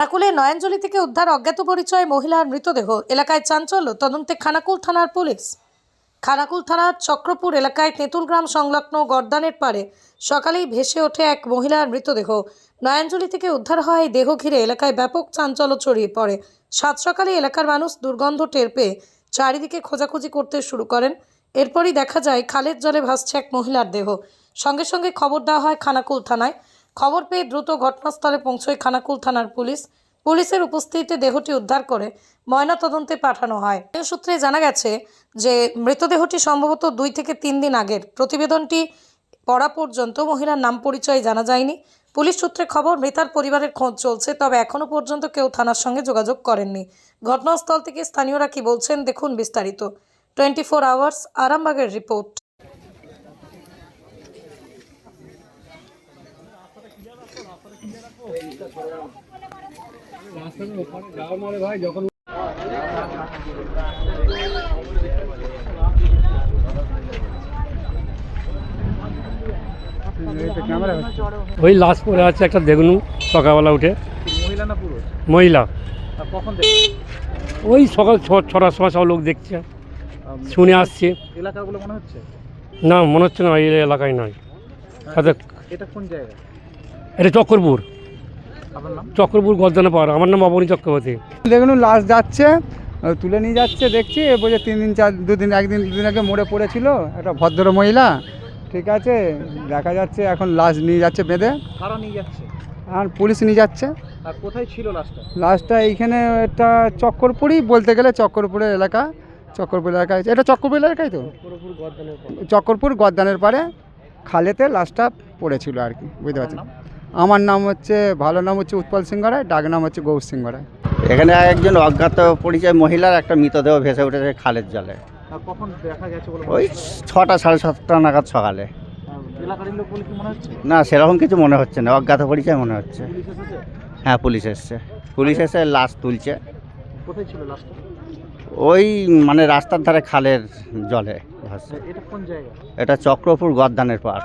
খানাকুলে নয়নজলি থেকে উদ্ধার অজ্ঞাত পরিচয় মহিলার মৃতদেহ। এলাকায় চাঞ্চল্য। তদন্তে খানাকুল থানার পুলিশ। খানাকুল থানার চক্রপুর এলাকায় তেঁতুলগ্রাম সংলগ্ন গর্দানের পারে সকালেই ভেসে ওঠে এক মহিলার মৃতদেহ। নয়নজলি থেকে উদ্ধার হয় দেহ ঘিরে এলাকায় ব্যাপক চাঞ্চল্য ছড়িয়ে পড়ে। সাত সকালে এলাকার মানুষ দুর্গন্ধ টের পেয়ে চারিদিকে খোঁজাখুঁজি করতে শুরু করেন। এরপরই দেখা যায়, খালের জলে ভাসছে এক মহিলার দেহ। সঙ্গে সঙ্গে খবর দেওয়া হয় খানাকুল থানায়। খবর পেয়ে দ্রুত ঘটনাস্থলে পৌঁছয় খানাকুল থানার পুলিশ। পুলিশের উপস্থিতিতে দেহটি উদ্ধার করে ময়নাতদন্তে পাঠানো হয়। সূত্রে জানা গেছে যে, মৃতদেহটি সম্ভবত দুই থেকে তিন দিন আগের। প্রতিবেদনটি পড়া পর্যন্ত মহিলার নাম পরিচয় জানা যায়নি। পুলিশ সূত্রে খবর, মৃতার পরিবারের খোঁজ চলছে, তবে এখনও পর্যন্ত কেউ থানার সঙ্গে যোগাযোগ করেননি। ঘটনাস্থল থেকে স্থানীয়রা কি বলছেন, দেখুন বিস্তারিত। টোয়েন্টি ফোর আওয়ার্স, আরামবাগের রিপোর্ট। ওই লাশ পরে আছে একটা দেখুন সকালবেলা উঠে। মহিলা না পুরুষ? মহিলা। কখন ওই সকাল ছ- ছটার সময় সব লোক দেখছে শুনে আসছে। এলাকাগুলো মনে হচ্ছে? না মনে হচ্ছে না এই এলাকায় নয়। এটা কোন জায়গা? এটা চক্করপুর। চক্করপুর গর্দানে পাওয়ার। আমার নাম অবনী চক্রবর্তী। দেখুন লাশ যাচ্ছে তুলে নিয়ে যাচ্ছে দেখছি এ বলছে তিন দিন চার দুদিন একদিন দুদিন আগে মরে পড়েছিল একটা ভদ্র মহিলা। ঠিক আছে দেখা যাচ্ছে এখন লাশ নিয়ে যাচ্ছে বেঁধে। কারা নিয়ে যাচ্ছে? আর পুলিশ নিয়ে যাচ্ছে। আর কোথায় ছিল লাস্টটা লাশটা এইখানে একটা চক্করপুরই বলতে গেলে চক্করপুরের এলাকা চক্করপুর এলাকায় এটা চক্করপুর এলাকায় তো? চক্করপুর গদ্দানের পারে খালেতে লাশটা পড়েছিল আর কি বুঝতে পারছেন? নাম? আমার নাম হচ্ছে ভালো নাম হচ্ছে উৎপল সিং রায় ডাক নাম হচ্ছে গৌর সিং রায় এখানে একজন অজ্ঞাত পরিচয় মহিলার একটা মৃতদেহ ভেসে উঠেছে খালের জলে। কখন দেখা গেছে ওই ছটা সাড়ে সাতটা নাগাদ সকালে। মনে না সেরকম কিছু মনে হচ্ছে না অজ্ঞাত পরিচয় মনে হচ্ছে। হ্যাঁ পুলিশ এসছে। পুলিশ এসে লাশ তুলছে। কোথায় ছিল লাস্টটা ওই মানে রাস্তার ধারে খালের জলে। এটা এটা চক্রপুর গদ্দানের পাশ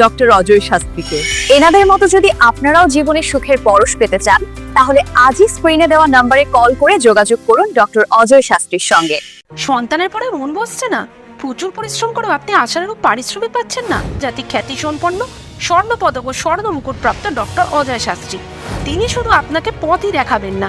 ডক্টর অজয় শাস্ত্রীকে। এনাদের মতো যদি আপনারাও জীবনে সুখের পরশ পেতে চান, তাহলে আজই স্ক্রিনে দেওয়া নম্বরে কল করে যোগাযোগ করুন ডক্টর অজয় শাস্ত্রীর সঙ্গে। সন্তানের পরে মন বসছে না। প্রচুর পরিশ্রম করেও আপনি আশানুরূপ পারিশ্রমিক পাচ্ছেন না। জাতি খ্যাতি সম্পন্ন স্বর্ণ পদক ও স্বর্ণ মুকুট প্রাপ্ত ডক্টর অজয় শাস্ত্রী। তিনি শুধু আপনাকে পথই দেখাবেন না